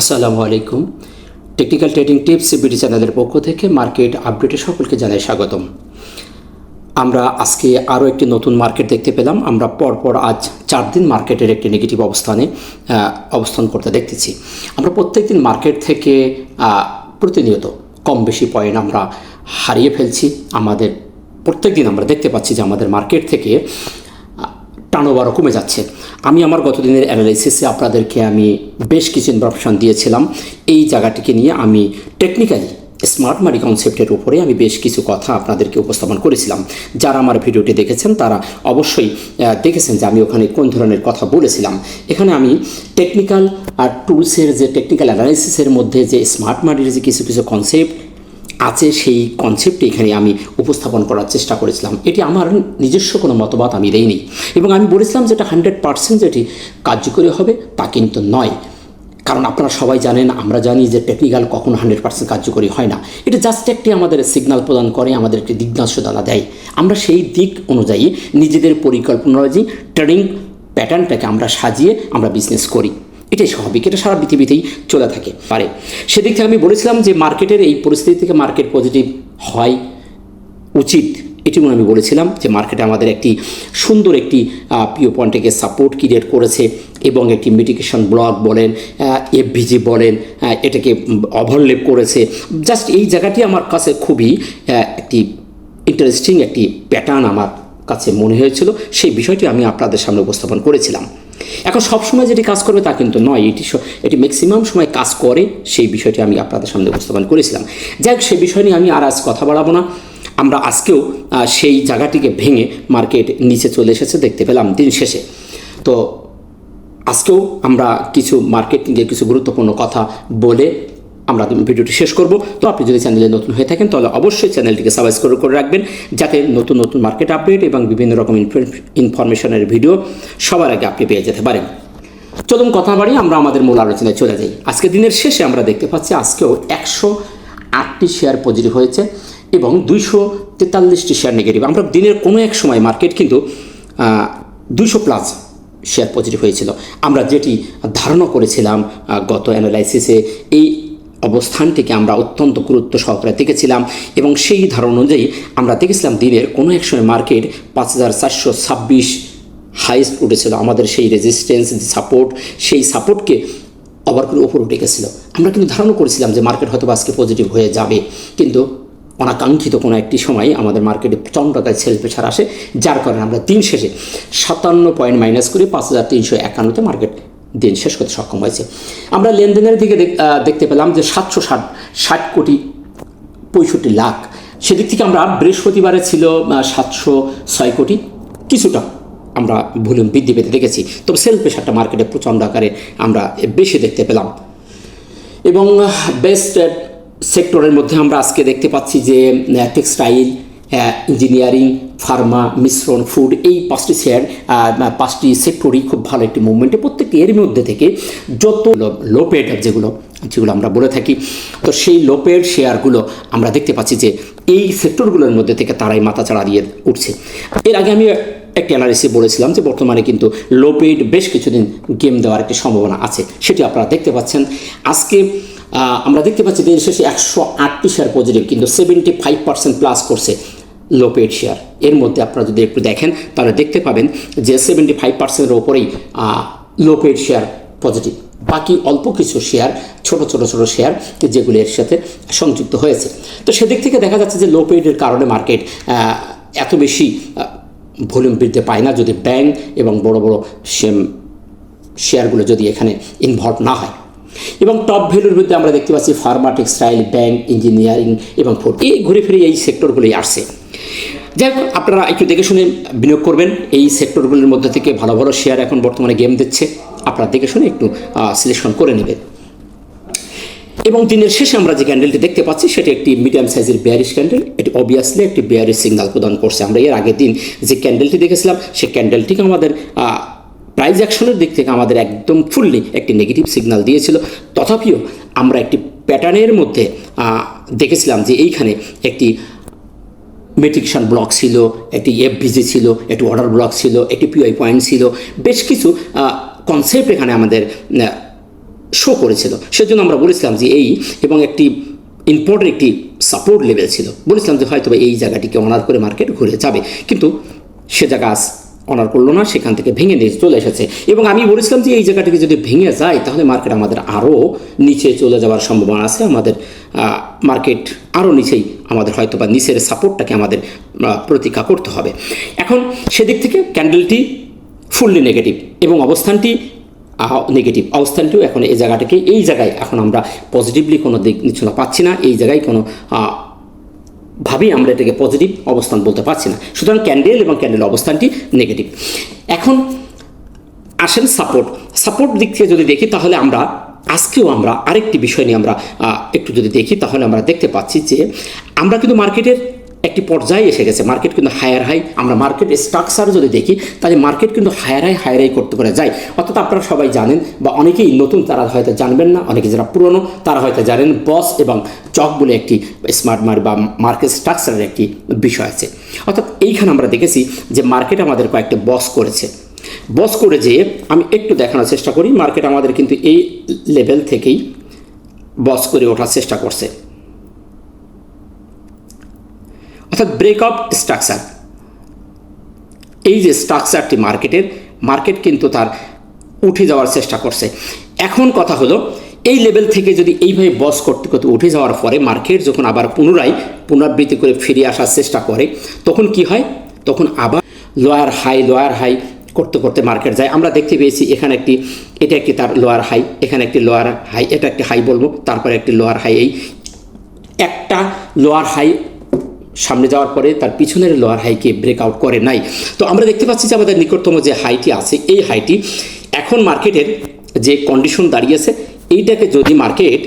আসসালামু আলাইকুম। Technical trading tips BD চ্যানেলের পক্ষ থেকে মার্কেট আপডেটে সকলকে জানাই স্বাগতম। আমরা আজকে আরও একটি নতুন মার্কেট দেখতে পেলাম। আমরা পরপর আজ চার দিন মার্কেটের একটি নেগেটিভ অবস্থানে অবস্থান করতে দেখতেছি। আমরা প্রত্যেক দিন মার্কেট থেকে প্রতিনিয়ত কম বেশি পয়েন্ট আমরা হারিয়ে ফেলছি। আমাদের, প্রত্যেক দিন আমরা দেখতে পাচ্ছি যে আমাদের মার্কেট থেকে টার্নওভারও কমে যাচ্ছে। আমি আমার গতদিনের অ্যানালাইসিসে আপনাদেরকে আমি বেশ কিছু ইনফরমেশন দিয়েছিলাম। এই জায়গাটিকে নিয়ে আমি টেকনিক্যালি স্মার্ট মানি কনসেপ্টের উপরে আমি বেশ কিছু কথা আপনাদেরকে উপস্থাপন করেছিলাম। যারা আমার ভিডিওটি দেখেছেন, তারা অবশ্যই দেখেছেন যে আমি ওখানে কোন ধরনের কথা বলেছিলাম। এখানে আমি টেকনিক্যাল আর টুলসের যে টেকনিক্যাল অ্যানালাইসিসের মধ্যে যে স্মার্ট মানির যে কিছু কিছু কনসেপ্ট আছে সেই কনসেপ্টটি এখানে আমি উপস্থাপন করার চেষ্টা করেছিলাম। এটি আমার নিজস্ব কোনো মতবাদ আমি দেইনি। এবং আমি বলেছিলাম যেটা হান্ড্রেড পার্সেন্ট যেটি কার্যকরী হবে, তা কিন্তু নয়। কারণ আপনারা সবাই জানেন, আমরা জানি যে টেকনিক্যাল কখনো হান্ড্রেড পার্সেন্ট কার্যকরী হয় না। এটা জাস্ট একটি আমাদের সিগন্যাল প্রদান করে আমাদের একটি দিগ্নাশদানা দেয়। আমরা সেই দিক অনুযায়ী নিজেদের পরিকল্পনা অনুযায়ী ট্রেডিং প্যাটার্নটাকে আমরা সাজিয়ে আমরা বিজনেস করি। এটাই স্বাভাবিক, এটা সারা পৃথিবীতেই চলে থাকে। পারে। সেদিক থেকে আমি বলেছিলাম যে মার্কেটের এই পরিস্থিতি থেকে মার্কেট পজিটিভ হয় উচিত এটি আমি বলেছিলাম যে মার্কেটে আমাদের একটি সুন্দর একটি পিও পয়েন্টকে সাপোর্ট ক্রিয়েট করেছে এবং একটি মিটিগেশন ব্লক বলেন এফভিজি বলেন এটাকে ওভারলেপ করেছে। জাস্ট এই জায়গাটি আমার কাছে খুবই একটি ইন্টারেস্টিং একটি প্যাটার্ন আমার কাছে মনে হয়েছিল। সেই বিষয়টি আমি আপনাদের সামনে উপস্থাপন করেছিলাম। এখন সবসময় যেটি কাজ করবে তা কিন্তু নয়, এটি এটি ম্যাক্সিমাম সময় কাজ করে সেই বিষয়টি আমি আপনাদের সামনে উপস্থাপন করেছিলাম। যাই হোক সেই বিষয় নিয়ে আমি আর আজ কথা বাড়াবো না। আমরা আজকেও সেই জায়গাটিকে ভেঙে মার্কেট নিচে চলে এসেছে, দেখতে পেলাম দিন শেষে। তো আজকেও আমরা কিছু মার্কেট নিয়ে কিছু গুরুত্বপূর্ণ কথা বলে আমরা ভিডিওটি শেষ করব। তো আপনি যদি চ্যানেলে নতুন হয়ে থাকেন, তাহলে অবশ্যই চ্যানেলটিকে সাবস্ক্রাইব করে রাখবেন, যাতে নতুন নতুন মার্কেট আপডেট এবং বিভিন্ন রকম ইনফরমেশনের ভিডিও সবার আগে আপনি পেয়ে যেতে পারেন। চলুন কথা বাড়ি, আমরা আমাদের মূল আলোচনায় চলে যাই। আজকে দিনের শেষে আমরা দেখতে পাচ্ছি, আজকেও একশো আটটি শেয়ার পজিটিভ হয়েছে এবং দুইশো তেতাল্লিশটি শেয়ার নেগেটিভ আমরা দিনের কোনো এক সময় মার্কেট কিন্তু দুইশো প্লাস শেয়ার পজিটিভ হয়েছিল। আমরা যেটি ধারণা করেছিলাম গত অ্যানালাইসিসে এই অবস্থানটিকে আমরা অত্যন্ত গুরুত্ব সহকারে দেখেছিলাম এবং সেই ধারণা অনুযায়ী আমরা দেখেছিলাম দিনের কোনো এক সময় মার্কেট পাঁচ হাজার চারশো ছাব্বিশ হাইস্ট উঠেছিল। আমাদের সেই রেজিস্ট্যান্স সাপোর্ট সেই সাপোর্টকে আবার করে উপরে উঠে গেছিল। আমরা কিন্তু ধারণা করেছিলাম যে মার্কেট হয়তো আজকে পজিটিভ হয়ে যাবে। কিন্তু অনাকাঙ্ক্ষিত কোনো একটি সময় আমাদের মার্কেটে প্রচণ্ড টাকায় সেল প্রেশার আসে, যার কারণে আমরা দিন শেষে সাতান্ন পয়েন্ট মাইনাস করে পাঁচ হাজার তিনশো একান্নতে মার্কেট দিন শেষ করতে সক্ষম হয়েছে। আমরা লেনদেনের দিকে দেখতে পেলাম যে সাতশো ষাট ষাট কোটি পঁয়ষট্টি লাখ। সেদিক থেকে আমরা বৃহস্পতিবারে ছিল সাতশো ছয় কোটি। কিছুটা আমরা ভলিউম বৃদ্ধি পেতে দেখেছি। তবে সেল প্রেশারটা মার্কেটে প্রচণ্ড আকারে আমরা বেশি দেখতে পেলাম। এবং বেস্ট সেক্টরের মধ্যে আমরা আজকে দেখতে পাচ্ছি যে টেক্সটাইল ইঞ্জিনিয়ারিং ফার্মা মিশ্রণ ফুড এই পাঁচটি শেয়ার পাঁচটি সেক্টরই খুব ভালো একটি মুভমেন্টে প্রত্যেকটি এর মধ্যে থেকে যত লোপেড যেগুলো যেগুলো আমরা বলে থাকি, তো সেই লোপেড শেয়ারগুলো আমরা দেখতে পাচ্ছি যে এই সেক্টরগুলোর মধ্যে থেকে তারাই মাথা চাড়া দিয়ে উঠছে। এর আগে আমি একটি অ্যানালিসিস বলেছিলাম যে বর্তমানে কিন্তু লো পেড বেশ কিছুদিন গেম দেওয়ার একটি সম্ভাবনা আছে। সেটি আপনারা দেখতে পাচ্ছেন। আজকে আমরা দেখতে পাচ্ছি দিন শেষে একশো আটটি শেয়ার পজিটিভ কিন্তু সেভেন্টি ফাইভ পার্সেন্ট প্লাস করছে। লো পেড শেয়ার এর মধ্যে আপনারা যদি একটু দেখেন, তাহলে দেখতে পাবেন যে সেভেন্টি ফাইভ পার্সেন্টের ওপরেই লো পেড শেয়ার পজিটিভ বাকি অল্প কিছু শেয়ার ছোট ছোট ছোট শেয়ার যেগুলি এর সাথে সংযুক্ত হয়েছে। তো সেদিক থেকে দেখা যাচ্ছে যে লো পেডের কারণে মার্কেট এত বেশি ভলিউম বৃদ্ধি পায় না যদি ব্যাংক এবং বড় বড় শেয়ারগুলো যদি এখানে ইনভলভ না হয়। এবং টপ ভ্যালুর মধ্যে আমরা দেখতে পাচ্ছি ফার্মা টেক্সটাইল ব্যাংক ইঞ্জিনিয়ারিং এবং ফুড এই ঘুরে ফিরে এই সেক্টরগুলোই আসছে। যাই হোক, আপনারা একটু দেখে শুনে বিনিয়োগ করবেন। এই সেক্টরগুলির মধ্যে থেকে ভালো ভালো শেয়ার এখন বর্তমানে গেম দিচ্ছে। আপনারা দেখে শুনে একটু সিলেকশন করে নেবেন। এবং দিনের শেষে আমরা যে ক্যান্ডেলটি দেখতে পাচ্ছি, সেটি একটি মিডিয়াম সাইজের বেয়ারিশ ক্যান্ডেল এটি অবভিয়াসলি একটি বেয়ারিশ সিগনাল প্রদান করছে। আমরা এর আগের দিন যে ক্যান্ডেলটি দেখেছিলাম সেই ক্যান্ডেলটিকে আমাদের প্রাইজ অ্যাকশনের দিক থেকে আমাদের একদম ফুললি একটি নেগেটিভ সিগনাল দিয়েছিল। তথাপিও আমরা একটি প্যাটার্নের মধ্যে দেখেছিলাম যে এইখানে একটি মেট্রিকশন ব্লক ছিল, একটি এফভিজি ছিল, একটি অর্ডার ব্লক ছিল, একটি পিওয়াই পয়েন্ট ছিল, বেশ কিছু কনসেপ্ট এখানে আমাদের শো করেছিল। সেজন্য আমরা বলেছিলাম যে এই এবং একটি ইম্পর্টেন্ট একটি সাপোর্ট লেভেল ছিল। বলেছিলাম যে হয়তো এই জায়গাটিকে অনার করে মার্কেট ঘুরে যাবে। কিন্তু সে জায়গা আজ অনার করল না, সেখান থেকে ভেঙে নিয়ে চলে এসেছে। এবং আমি বলেছিলাম যে এই জায়গাটিকে যদি ভেঙে যায়, তাহলে মার্কেট আমাদের আরও নিচে চলে যাওয়ার সম্ভাবনা আছে। আমাদের মার্কেট আরও নিচেই আমাদের হয়তো বা নিচের সাপোর্টটাকে আমাদের প্রতীক্ষা করতে হবে। এখন সেদিক থেকে ক্যান্ডেলটি ফুললি নেগেটিভ এবং অবস্থানটি নেগেটিভ অবস্থানটিও এখন এই জায়গাটাকে, এই জায়গায় এখন আমরা পজিটিভলি কোনো দিক নিচ্ছনা পাচ্ছি না। এই জায়গায় কোনো ভাবেই আমরা এটাকে পজিটিভ অবস্থান বলতে পারছি না। সুতরাং ক্যান্ডেল এবং ক্যান্ডেল অবস্থানটি নেগেটিভ এখন আসেন সাপোর্ট সাপোর্ট দিক থেকে যদি দেখি তাহলে আমরা, আজকেও আমরা আরেকটি বিষয় নিয়ে আমরা একটু যদি দেখি তাহলে আমরা দেখতে পাচ্ছি যে আমরা কিন্তু মার্কেটের একটি পর্যায়ে এসে গেছে। মার্কেট কিন্তু হায়ার হাই আমরা মার্কেট স্ট্রাকচার যদি দেখি, তাহলে মার্কেট কিন্তু হায়ার হাই হায়ার হাই করতে করে যায়। অর্থাৎ আপনারা সবাই জানেন বা অনেকেই নতুন, তারা হয়তো জানবেন না, অনেকে যারা পুরনো, তারা হয়তো জানেন বস এবং চক বলে একটি স্মার্ট মার্ক বা মার্কেট স্ট্রাকচারের একটি বিষয় আছে। অর্থাৎ এইখানে আমরা দেখেছি যে মার্কেট আমাদের কয়েকটা বস করেছে। বস করে যেয়ে আমি একটু দেখানোর চেষ্টা করি। মার্কেট আমাদের কিন্তু এই লেভেল থেকেই বস করে ওঠার চেষ্টা করছে। অর্থাৎ ব্রেক অফ স্ট্রাকচার এই যে স্ট্রাকচারটি মার্কেটের মার্কেট কিন্তু তার উঠে যাওয়ার চেষ্টা করছে। এখন কথা হলো, এই লেভেল থেকে যদি এইভাবে বস করতে করতে উঠে যাওয়ার পরে মার্কেট যখন আবার পুনরায় পুনরাবৃত্তি করে ফিরে আসার চেষ্টা করে, তখন কি হয়? তখন আবার লোয়ার হাই লোয়ার হাই করতে করতে মার্কেট যায়। আমরা দেখতে পেয়েছি এখানে একটি, এটা একটি তার লোয়ার হাই এখানে একটি লোয়ার হাই এটা একটি হাই বলব, তারপরে একটি লোয়ার হাই এই একটা লোয়ার হাই সামনে যাওয়ার পরে তার পিছনের লোয়ার হাইকে ব্রেকআউট করে নাই। তো আমরা দেখতে পাচ্ছি যে আমাদের নিকটতম যে হাইটি আছে, এই হাইটি এখন মার্কেটের যে কন্ডিশন দাঁড়িয়েছে এইটাকে যদি মার্কেট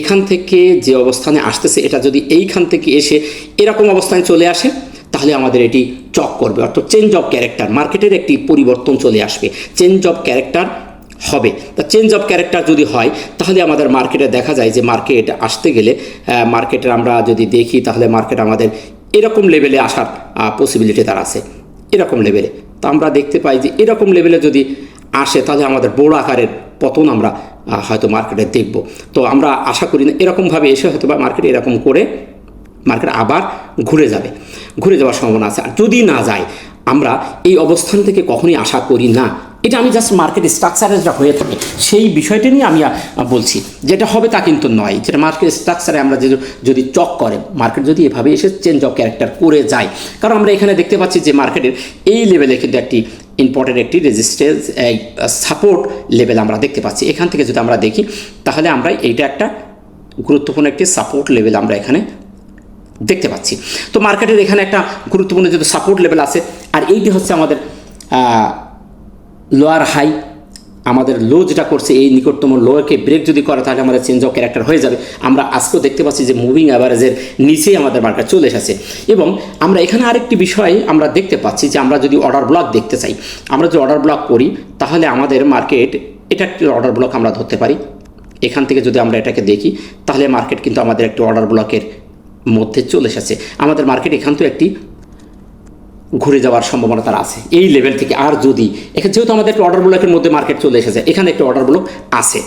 এখান থেকে যে অবস্থানে আসতেছে, এটা যদি এইখান থেকে এসে এরকম অবস্থানে চলে আসে, তাহলে আমাদের এটি চক করবে। অর্থাৎ চেঞ্জ অফ ক্যারেক্টার মার্কেটের একটি পরিবর্তন চলে আসবে। চেঞ্জ অফ ক্যারেক্টার হবে। তা চেঞ্জ অফ ক্যারেক্টার যদি হয়, তাহলে আমাদের মার্কেটে দেখা যায় যে মার্কেট আসতে গেলে মার্কেটে আমরা যদি দেখি, তাহলে মার্কেট আমাদের এরকম লেভেলে আসার পসিবিলিটি তার আছে। এরকম লেভেলে তো আমরা দেখতে পাই যে এরকম লেভেলে যদি আসে, তাহলে আমাদের বড় আকারের পতন আমরা হয়তো মার্কেটে দেখব। তো আমরা আশা করি না এরকমভাবে এসে হয়তো বা মার্কেট এরকম করে মার্কেট আবার ঘুরে যাবে। ঘুরে যাওয়ার সম্ভাবনা আছে। আর যদি না যায়, আমরা এই অবস্থান থেকে কখনোই আশা করি না এটা আমি জাস্ট মার্কেট স্ট্রাকচারে যেটা হয়ে থাকে, সেই বিষয়টা নিয়ে আমি বলছি। যেটা হবে তা কিন্তু নয়। যেটা মার্কেট স্ট্রাকচারে আমরা যদি চক করে মার্কেট যদি এভাবে এসে চেঞ্জ অফ ক্যারেক্টার করে যায়, কারণ আমরা এখানে দেখতে পাচ্ছি যে মার্কেটের এই লেভেলে কিন্তু একটি ইম্পর্টেন্ট একটি রেজিস্ট্যান্স সাপোর্ট লেভেল আমরা দেখতে পাচ্ছি। এখান থেকে যদি আমরা দেখি, তাহলে আমরা এইটা একটা গুরুত্বপূর্ণ একটি সাপোর্ট লেভেল আমরা এখানে দেখতে পাচ্ছি। তো মার্কেটের এখানে একটা গুরুত্বপূর্ণ যেহেতু সাপোর্ট লেভেল আছে, আর এইটি হচ্ছে আমাদের লোয়ার হাই, আমাদের লো যেটা করছে, এই নিকটতম লোকে ব্রেক যদি করে, তাহলে আমাদের চেঞ্জ অফ ক্যারেক্টার হয়ে যাবে। আমরা আজকেও দেখতে পাচ্ছি যে মুভিং অ্যাভারেজের নিচেই আমাদের মার্কেট চলে এসেছে। এবং আমরা এখানে আরেকটি বিষয় আমরা দেখতে পাচ্ছি যে আমরা যদি অর্ডার ব্লক দেখতে চাই, আমরা যদি অর্ডার ব্লক করি, তাহলে আমাদের মার্কেট এটা একটি অর্ডার ব্লক আমরা ধরতে পারি। এখান থেকে যদি আমরা এটাকে দেখি, তাহলে মার্কেট কিন্তু আমাদের একটি অর্ডার ব্লকের মধ্যে চলে এসেছে। আমাদের মার্কেট এখান থেকে একটি ঘুরে যাওয়ার সম্ভাবনা তার আছে। এই লেভেল থেকে আর যদি, এখানে যেহেতু আমাদের একটা অর্ডার ব্লকের মধ্যে মার্কেট চলে এসেছে, এখানে একটা অর্ডার ব্লক আছে।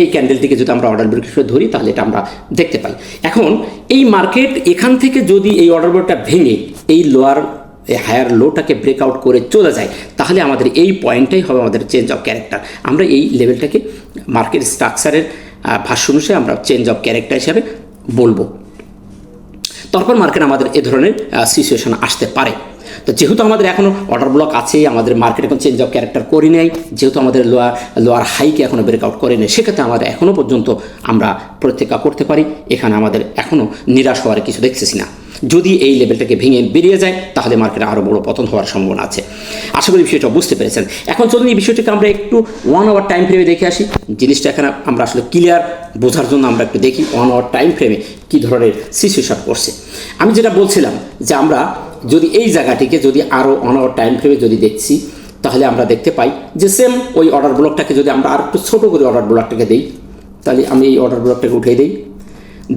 এই ক্যান্ডেল থেকে যদি আমরা অর্ডার ব্লক হিসেবে ধরি, তাহলে এটা আমরা দেখতে পাই। এখন, এই মার্কেট এখান থেকে যদি এই অর্ডার ব্লকটা ভেঙে, এই লোয়ার এই হায়ার লোটাকে ব্রেকআউট করে চলে যায়, তাহলে আমাদের এই পয়েন্টটাই হবে আমাদের চেঞ্জ অফ ক্যারেক্টার আমরা এই লেভেলটাকে মার্কেট স্ট্রাকচারের ভাষ্য অনুসারে আমরা চেঞ্জ অফ ক্যারেক্টার হিসাবে বলব। তারপর মার্কেট আমাদের এ ধরনের সিচুয়েশন আসতে পারে। তো যেহেতু আমাদের এখনও অর্ডার ব্লক আছে, আমাদের মার্কেট এখন চেঞ্জ অফ ক্যারেক্টার করি নেই, যেহেতু আমাদের লোয়ার লোয়ার হাইকে এখনও ব্রেকআউট করে নেই, সেক্ষেত্রে আমাদের এখনও পর্যন্ত আমরা প্রত্যেকা করতে পারি। এখানে আমাদের এখনও নিরাশ হওয়ার কিছু দেখতেছি না। যদি এই লেভেলটাকে ভেঙে বেরিয়ে যায়, তাহলে মার্কেটে আরও বড় পতন হওয়ার সম্ভাবনা আছে। আশা করি বিষয়টা বুঝতে পেরেছেন। এখন চলুন এই বিষয়টাকে আমরা একটু ওয়ান আওয়ার টাইম ফ্রেমে দেখে আসি। জিনিসটা এখানে আমরা আসলে ক্লিয়ার বোঝার জন্য আমরা একটু দেখি ওয়ান আওয়ার টাইম ফ্রেমে কী ধরনের সিচুয়েশন করছে। আমি যেটা বলছিলাম যে আমরা যদি এই জায়গাটিকে যদি আরও আওয়ার টাইম ফ্রেমে যদি দেখছি, তাহলে আমরা দেখতে পাই যে সেম ওই অর্ডার ব্লকটাকে যদি আমরা আর একটু ছোটো করে অর্ডার ব্লকটাকে দিই, তাহলে আমি এই অর্ডার ব্লকটাকে উঠিয়ে দিই।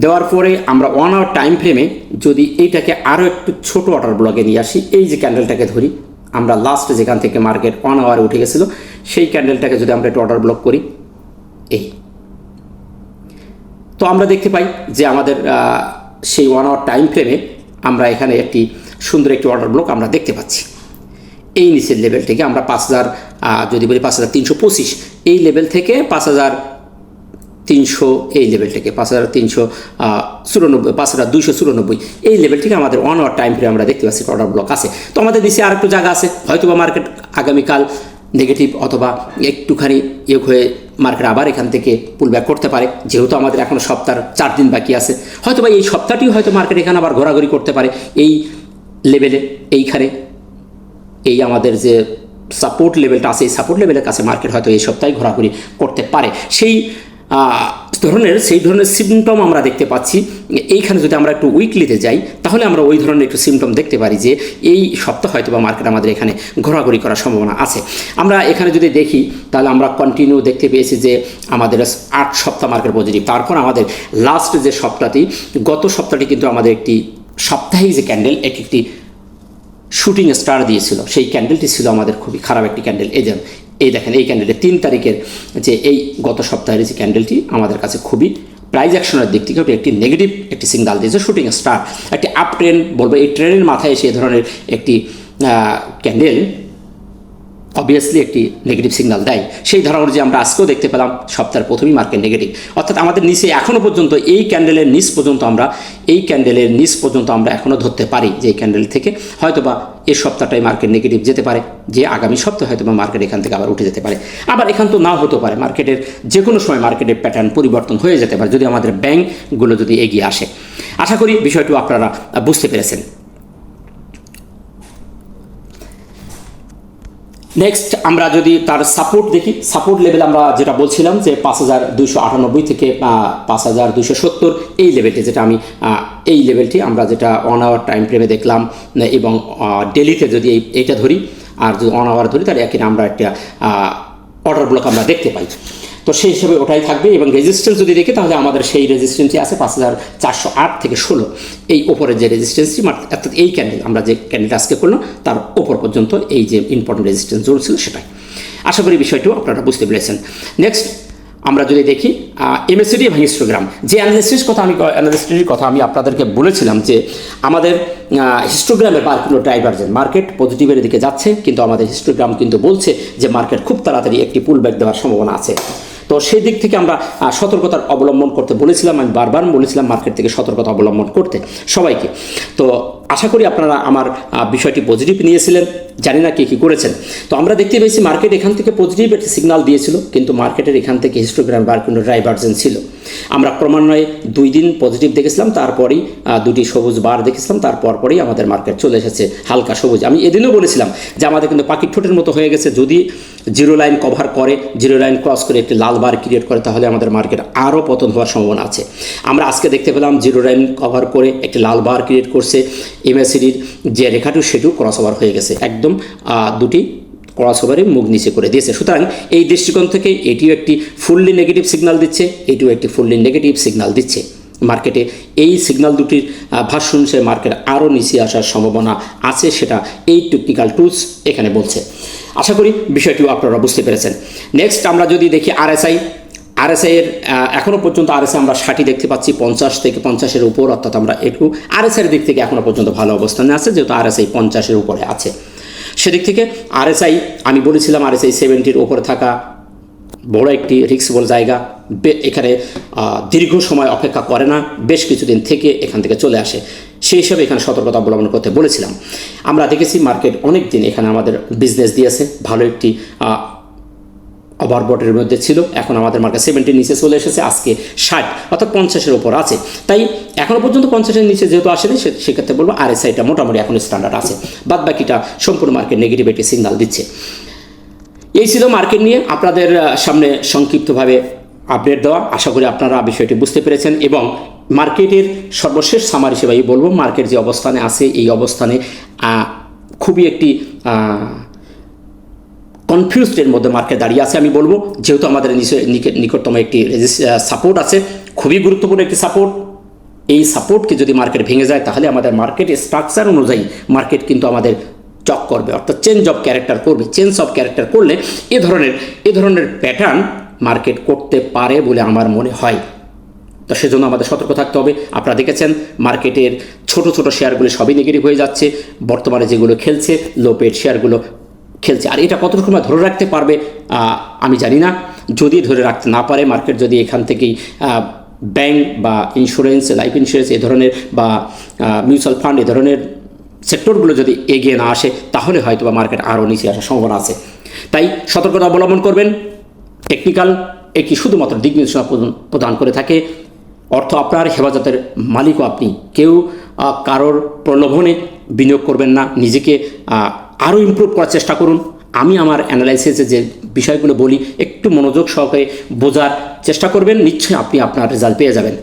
দেওয়ার পরে আমরা ওয়ান আওয়ার টাইম ফ্রেমে যদি এইটাকে আরও একটু ছোট অর্ডার ব্লকে নিয়ে আসি, এই যে ক্যান্ডেলটাকে ধরি, আমরা লাস্ট যেখান থেকে মার্কেট ওয়ান আওয়ারে উঠে গেছিল, সেই ক্যান্ডেলটাকে যদি আমরা একটু অর্ডার ব্লক করি, এই। তো আমরা দেখতে পাই যে আমাদের সেই ওয়ান আওয়ার টাইম ফ্রেমে আমরা এখানে একটি সুন্দর একটি অর্ডার ব্লক আমরা দেখতে পাচ্ছি। এই নিচের লেভেল থেকে আমরা পাঁচ হাজার যদি বলি পাঁচ হাজার তিনশো পঁচিশ, এই লেভেল থেকে পাঁচ হাজার তিনশো, এই লেভেল থেকে পাঁচ হাজার তিনশো চুরানব্বই, পাঁচ হাজার দুইশো চুরানব্বই, এই লেভেল থেকে আমাদের ওয়ান আওয়ার টাইম ফ্রেম আমরা দেখতে পাচ্ছি অর্ডার ব্লক আছে। তো আমাদের নিচে আর একটু জায়গা আছে হয়তো বা মার্কেট আগামীকাল নেগেটিভ অথবা একটুখানি ইয়ে হয়ে মার্কেট আবার এখান থেকে পুল ব্যাক করতে পারে। যেহেতু আমাদের এখনও সপ্তাহ চার দিন বাকি আছে হয়তো বা এই সপ্তাহটিও হয়তো মার্কেট এখানে আবার ঘোরাঘুরি করতে পারে। এই লেভেলে এইখানে। এই আমাদের যে সাপোর্ট লেভেলটা আছে, এই সাপোর্ট লেভেলের কাছে মার্কেট হয়তো এই সপ্তাহে ঘোরাঘুরি করতে পারে। সেই ধরনের সেই ধরনের সিমটম আমরা দেখতে পাচ্ছি। এইখানে যদি আমরা একটু উইকলিতে যাই, তাহলে আমরা ওই ধরনের একটু সিমটম দেখতে পারি যে, এই সপ্তাহ হয়তো বা মার্কেট আমাদের এখানে ঘোরাঘুরি করার সম্ভাবনা আছে। আমরা এখানে যদি দেখি, তাহলে আমরা কন্টিনিউ দেখতে পেয়েছি যে, আমাদের আট সপ্তাহ মার্কেট পজিটিভ তারপর আমাদের লাস্ট যে সপ্তাহটি, গত সপ্তাহটি কিন্তু আমাদের একটি সাপ্তাহিক যে ক্যান্ডেল এটি একটি শুটিং স্টার দিয়েছিল। সেই ক্যান্ডেলটি ছিল আমাদের খুবই খারাপ একটি ক্যান্ডেল এই যেন এই দেখেন, এই ক্যান্ডেলটি তিন তারিখের যে এই গত সপ্তাহের যে ক্যান্ডেলটি আমাদের কাছে খুবই প্রাইজ অ্যাকশনের দিক থেকে একটি নেগেটিভ একটি সিগনাল দিয়েছে শুটিং স্টার একটি আপ ট্রেন বলব এই ট্রেনের মাথায় এসে ধরনের একটি ক্যান্ডেল অবভিয়াসলি একটি নেগেটিভ সিগন্যাল দেয়। সেই ধরনের যে আমরা আজকেও দেখতে পেলাম, সপ্তাহের প্রথমেই মার্কেট নেগেটিভ অর্থাৎ আমাদের নিচে এখনও পর্যন্ত এই ক্যান্ডেলের নিচ পর্যন্ত আমরা, এই ক্যান্ডেলের নিচ পর্যন্ত আমরা এখনও ধরতে পারি যে এই ক্যান্ডেল থেকে। হয়তো বা এই সপ্তাহটাই মার্কেট নেগেটিভ যেতে পারে, যে আগামী সপ্তাহে হয়তো বা মার্কেট এখান থেকে আবার উঠে যেতে পারে। আবার এখান তো নাও হতে পারে মার্কেটের যে কোনো সময় মার্কেটের প্যাটার্ন পরিবর্তন হয়ে যেতে পারে, যদি আমাদের ব্যাংকগুলো যদি এগিয়ে আসে। আশা করি বিষয়টি আপনারা বুঝতে পেরেছেন। নেক্সট আমরা যদি তার সাপোর্ট দেখি সাপোর্ট লেভেল আমরা যেটা বলছিলাম যে পাঁচ হাজার দুশো আটানব্বই থেকে পাঁচ হাজার দুশো সত্তর এই লেভেলটি যেটা আমি এই লেভেলটি আমরা যেটা অন আওয়ার টাইম ফ্রেমে দেখলাম, এবং ডেলিতে যদি এই, এইটা ধরি, আর যদি অন আওয়ার ধরি, তাহলে একই আমরা একটা অর্ডার ব্লক আমরা দেখতে পাই। তো সেই হিসেবে ওটাই থাকবে এবং রেজিস্ট্যান্স যদি দেখি, তাহলে আমাদের সেই রেজিস্ট্যান্সই আছে পাঁচ হাজার চারশো আট থেকে ষোলো। এই ওপরের যে রেজিস্ট্যান্সটি অর্থাৎ এই ক্যান্ডেল আমরা যে ক্যান্ডেল আজকে করলাম, তার ওপর পর্যন্ত এই যে ইম্পর্টেন্ট রেজিস্ট্যান্স জোন ছিল সেটাই। আশা করি বিষয়টিও আপনারা বুঝতে পেরেছেন। নেক্সট আমরা যদি দেখি এমএসিডি এবং হিস্টোগ্রাম যে অ্যানালিসিস কথা আমি অ্যানালিসিসটির কথা আমি আপনাদেরকে বলেছিলাম যে আমাদের হিস্টোগ্রামের বারগুলো ডাইভার্জেন্ট মার্কেট পজিটিভের দিকে যাচ্ছে, কিন্তু আমাদের হিস্টোগ্রাম কিন্তু বলছে যে মার্কেট খুব তাড়াতাড়ি একটি পুল ব্যাক দেওয়ার সম্ভাবনা আছে। তো সেই দিক থেকে আমরা সতর্কতা সতর্কতার অবলম্বন করতে বলেছিলাম, আমি বারবার বলেছিলাম মার্কেট থেকে সতর্কতা অবলম্বন করতে সবাইকে। তো আশা করি আপনারা আমার বিষয়টি পজিটিভ নিয়েছিলেন, জানি না কে কী করেছেন। তো আমরা দেখতে পেয়েছি মার্কেট এখান থেকে পজিটিভ একটি সিগনাল দিয়েছিল, কিন্তু মার্কেটের এখান থেকে হিস্টোগ্রাম বার কোনো ডাইভার্জেন্স ছিল। আমরা ক্রমান্বয়ে দুই দিন পজিটিভ দেখেছিলাম, তারপরেই দুটি সবুজ বার দেখেছিলাম তারপর পরেই আমাদের মার্কেট চলে এসেছে হালকা সবুজ। আমি এদিনও বলেছিলাম যে আমাদের কিন্তু পাখির ঠোঁটের মতো হয়ে গেছে, যদি জিরো লাইন কভার করে জিরো লাইন ক্রস করে একটি লাল বার ক্রিয়েট করে, তাহলে আমাদের মার্কেট আরও পতন হওয়ার সম্ভাবনা আছে। আমরা আজকে দেখতে পেলাম জিরো লাইন কভার করে একটি লাল বার ক্রিয়েট করছে এমএসিডির যে রেখাটু সেটিও ক্রস ওভার হয়ে গেছে। একদম দুটি ক্রস ওভারে মুখ নিচে করে দিয়েছে। সুতরাং এই দৃষ্টিকোণ থেকে এটিও একটি ফুললি নেগেটিভ সিগনাল দিচ্ছে, এটিও একটি ফুললি নেগেটিভ সিগনাল দিচ্ছে। মার্কেটে এই সিগনাল দুটির ভাষ্য অনুসারে মার্কেট আরও নিচে আসার সম্ভাবনা আছে সেটা এই টেকনিক্যাল টুলস এখানে বলছে। আশা করি বিষয়টিও আপনারা বুঝতে পেরেছেন। নেক্সট আমরা যদি দেখি আরএসআই আরএসআই এর এখনও পর্যন্ত আরএসআই আমরা ষাটি দেখতে পাচ্ছি, পঞ্চাশ থেকে পঞ্চাশের উপর, অর্থাৎ আমরা একটু আরএসআই এর দিক থেকে এখনও পর্যন্ত ভালো অবস্থানে আছে, যেহেতু আরএসআই পঞ্চাশের উপরে আছে। সেদিক থেকে আরএসআই আমি বলেছিলাম আরএসআই সেভেন্টির ওপরে থাকা বড় একটি রিক্সবল জায়গা। এখানে দীর্ঘ সময় অপেক্ষা করে না, বেশ কিছুদিন থেকে এখান থেকে চলে আসে। সেই হিসাবে এখানে সতর্কতা অবলম্বন করতে বলেছিলাম। আমরা দেখেছি মার্কেট অনেক দিন এখানে আমাদের বিজনেস দিয়েছে। ভালো একটি আহ, ওভারবটের মধ্যে ছিল। এখন আমাদের মার্কেট সেভেন্টির নিচে চলে এসেছে আজকে ষাট অর্থাৎ পঞ্চাশের ওপর আছে। তাই এখনও পর্যন্ত পঞ্চাশের নিচে যেহেতু আসেনি সেক্ষেত্রে বলব আর এস আইটা মোটামুটি এখন স্ট্যান্ডার্ড আছে। বাদ বাকিটা সম্পূর্ণ মার্কেট নেগেটিভ একটি সিগনাল দিচ্ছে। এই ছিল মার্কেট নিয়ে। আপনাদের সামনে সংক্ষিপ্তভাবে আপডেট দেওয়া। আশা করি আপনারা বিষয়টি বুঝতে পেরেছেন এবং মার্কেটের সর্বশেষ সামার হিসেবে বলব মার্কেট যে অবস্থানে আছে এই অবস্থানে খুবই একটি কনফিউজডের মধ্যে মার্কেট দাঁড়িয়ে আছে, আমি বলব। যেহেতু আমাদের নিকটতম একটি সাপোর্ট আছে, খুবই গুরুত্বপূর্ণ একটি সাপোর্ট এই সাপোর্টকে যদি মার্কেট ভেঙে যায়, তাহলে আমাদের মার্কেট স্ট্রাকচার অনুযায়ী মার্কেট কিন্তু আমাদের চক করবে। অর্থাৎ চেঞ্জ অফ ক্যারেক্টার করবে। চেঞ্জ অফ ক্যারেক্টার করলে এ ধরনের এ ধরনের প্যাটার্ন মার্কেট করতে পারে বলে আমার মনে হয়। তো সেজন্য আমাদের সতর্ক থাকতে হবে। আপনারা দেখেছেন মার্কেটের ছোট ছোট শেয়ারগুলো সবই নেগেটিভ হয়ে যাচ্ছে। বর্তমানে যেগুলো খেলছে লো পেড শেয়ারগুলো খেলছে। আর এটা কতটুকু সময় ধরে রাখতে পারবে আমি জানি না। যদি ধরে রাখতে না পারে, মার্কেট যদি এখান থেকেই ব্যাংক বা ইন্স্যুরেন্স লাইফ ইন্স্যুরেন্স এ ধরনের বা মিউচুয়াল ফান্ড এ ধরনের সেক্টরগুলো যদি এগিয়ে না আসে, তাহলে হয়তো বা মার্কেট আরও নিচে আসার সম্ভাবনা আছে। তাই সতর্কতা অবলম্বন করবেন। টেকনিক্যাল একটি শুধুমাত্র দিক নির্দেশনা প্রদান করে থাকে। অর্থ আপনার, হেফাজতের মালিকও আপনি। কেউ কারোর প্রলোভনে বিনিয়োগ করবেন না। নিজেকে আরও ইম্প্রুভ করার চেষ্টা করুন। আমি আমার অ্যানালাইসিসে যে বিষয়গুলো বলি, একটু মনোযোগ সহকারে বোঝার চেষ্টা করবেন, নিশ্চয়ই আপনি আপনার রেজাল্ট পেয়ে যাবেন।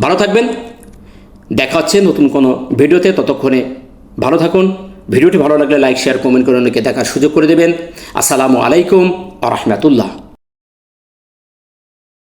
ভালো থাকবেন। দেখা হচ্ছে নতুন কোনো ভিডিওতে। ততক্ষণে ভালো থাকুন। ভিডিওটি ভালো লাগলে লাইক শেয়ার কমেন্ট করে অনেকে দেখার সুযোগ করে দেবেন। আসসালামু আলাইকুম আ রহমতুল্লাহ।